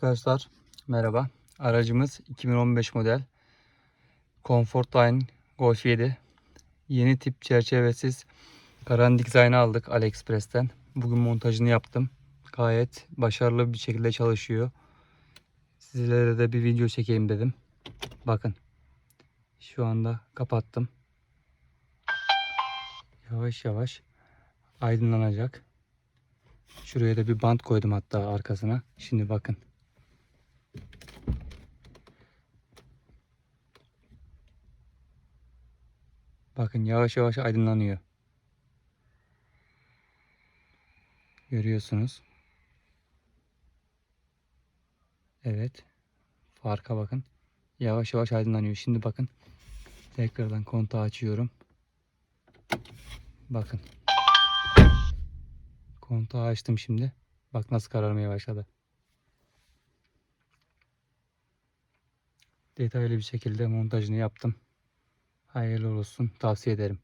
Arkadaşlar merhaba. Aracımız 2015 model Comfortline Golf 7. Yeni tip çerçevesiz karanlık dizaynı aldık AliExpress'ten. Bugün montajını yaptım. Gayet başarılı bir şekilde çalışıyor. Sizlere de bir video çekeyim dedim. Bakın. Şu anda kapattım. Yavaş yavaş aydınlanacak. Şuraya da bir bant koydum hatta arkasına. Şimdi bakın. Bakın yavaş yavaş aydınlanıyor. Görüyorsunuz. Evet. Farka bakın. Yavaş yavaş aydınlanıyor. Şimdi bakın. Tekrardan kontağı açıyorum. Bakın. Kontağı açtım şimdi. Bak nasıl kararmaya başladı. Detaylı bir şekilde montajını yaptım. Hayırlı olsun. Tavsiye ederim.